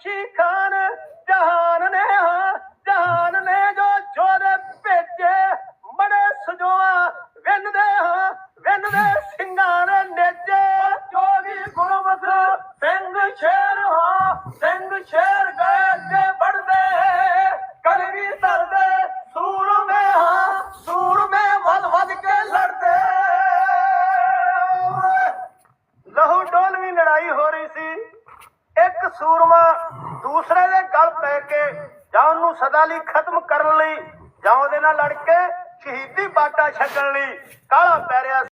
ਬਖਸ਼ੀ ਖਾਨ, ਜਹਾਨ ਨੇ ਹਾਂ ਜਹਾਨ ਨੇ ਜੋ ਛੋੜ ਭੇਜੇ ਮੜੇ ਸਜੋਆ ਵਿੰਦੇ ਹਾਂ ਵਿੰਦੇ ਸੂਰਮਾ ਦੂਸਰੇ ਦੇ ਗਲ ਪੈ ਕੇ ਜਾਂ ਉਹਨੂੰ ਸਦਾ ਲਈ ਖਤਮ ਕਰਨ ਲਈ ਜਾਂ ਉਹਦੇ ਨਾਲ ਲੜ ਕੇ ਸ਼ਹੀਦੀ ਬਾਟਾ ਛੱਡਣ ਲਈ ਕਾਲਾ ਪੈ ਰਿਹਾ